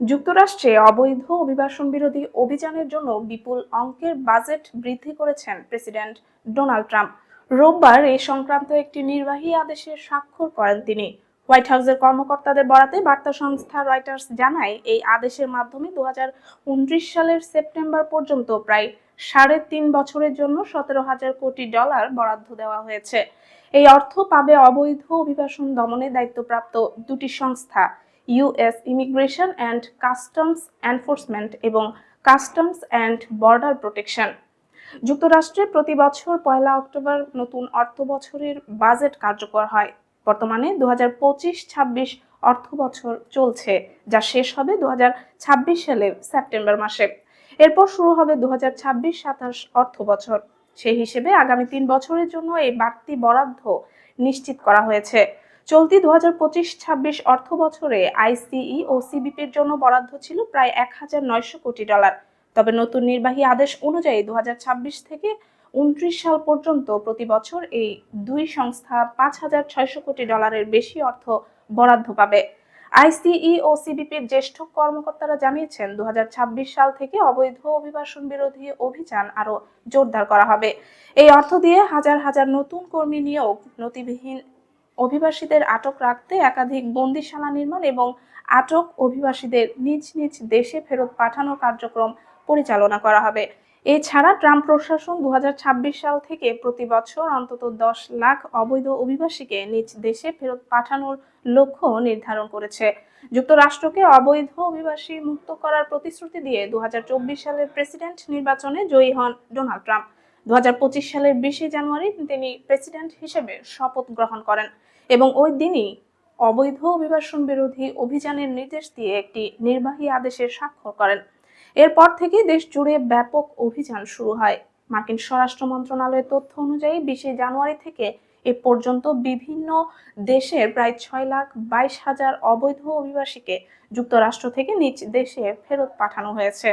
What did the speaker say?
যুক্তরাষ্ট্রে অবৈধ অভিবাসন বিরোধী অভিযানের জন্য বিপুল অঙ্কের বাজেট বৃদ্ধি করেছেন প্রেসিডেন্ট ডোনাল্ড ট্রাম্প। রোববার এ সংক্রান্ত একটি নির্বাহী আদেশে স্বাক্ষর করেন তিনি। হোয়াইট হাউসের কর্মকর্তাদের বরাতে বার্তা সংস্থা রয়টার্স জানায়, এই আদেশের মাধ্যমে দু হাজার উনত্রিশ সালের সেপ্টেম্বর পর্যন্ত প্রায় সাড়ে তিন বছরের জন্য সতেরো হাজার কোটি ডলার বরাদ্দ দেওয়া হয়েছে। এই অর্থ পাবে অবৈধ অভিবাসন দমনে দায়িত্বপ্রাপ্ত দুটি সংস্থা US immigration and customs enforcement এবং কাস্টমস অ্যান্ড বর্ডার প্রোটেকশন যুক্তরাষ্ট্রে প্রতি বছর পয়লা অক্টোবর নতুন অর্থ বছরের বাজেট কার্যকর হয়। বর্তমানে দু হাজার পঁচিশ ছাব্বিশ অর্থ বছর চলছে, যা শেষ হবে দু সালের সেপ্টেম্বর মাসে। এরপর শুরু হবে দু হাজার ছাব্বিশ সাতাশ অর্থ বছর। সেই হিসেবে আগামী তিন বছরের জন্য এই বাড়তি বরাদ্দ নিশ্চিত করা হয়েছে। চলতি দু হাজার পঁচিশ ছাব্বিশ অর্থ বছরে আইসিই ও সিবিপির জন্য বরাদ্দ ছিল প্রায় এক হাজার নয়শো কোটি ডলার। তবে নতুন নির্বাহী আদেশ অনুযায়ী দুহাজার ছাব্বিশ থেকে উনত্রিশ সাল পর্যন্ত প্রতি বছর এই দুই সংস্থা পাঁচ হাজার ছয়শো কোটি ডলারের বেশি অর্থ বরাদ্দ পাবে। আইসিই ও সিবিপির জ্যেষ্ঠ কর্মকর্তারা জানিয়েছেন দু হাজার ছাব্বিশ সাল থেকে অবৈধ অভিবাসন বিরোধী অভিযান আরও জোরদার করা হবে। এই অর্থ দিয়ে হাজার হাজার নতুন কর্মী নিয়োগ নথিবিহীন অভিবাসীদের আটক রাখতে একাধিক বন্দিশালা নির্মাণ এবং আটক অভিবাসীদের নিজ নিজ দেশে ফেরত পাঠানোর কার্যক্রম পরিচালনা করা হবে। এছাড়া ট্রাম্প প্রশাসন দু সাল থেকে প্রতি বছর অন্তত দশ লাখ অবৈধ অভিবাসীকে নিজ দেশে ফেরত পাঠানোর লক্ষ্য নির্ধারণ করেছে। যুক্তরাষ্ট্রকে অবৈধ অভিবাসী মুক্ত করার প্রতিশ্রুতি দিয়ে দু হাজার চব্বিশ সালের প্রেসিডেন্ট নির্বাচনে জয়ী হন ডোনাল্ড ট্রাম্প। দুহাজার পঁচিশ সালের বিশে জানুয়ারি তিনি প্রেসিডেন্ট হিসেবে শপথ গ্রহণ করেন এবং ওই দিনই অবৈধ অভিবাসন বিরোধী অভিযানের নির্দেশ দিয়ে একটি নির্বাহী আদেশে স্বাক্ষর করেন। এরপর থেকে দেশ জুড়ে ব্যাপক অভিযান শুরু হয়। মার্কিন স্বরাষ্ট্র মন্ত্রণালয়ের তথ্য অনুযায়ী বিশে জানুয়ারি থেকে এ পর্যন্ত বিভিন্ন দেশের প্রায় ছয় লাখ বাইশ হাজার অবৈধ অভিবাসীকে যুক্তরাষ্ট্র থেকে নিজ দেশে ফেরত পাঠানো হয়েছে।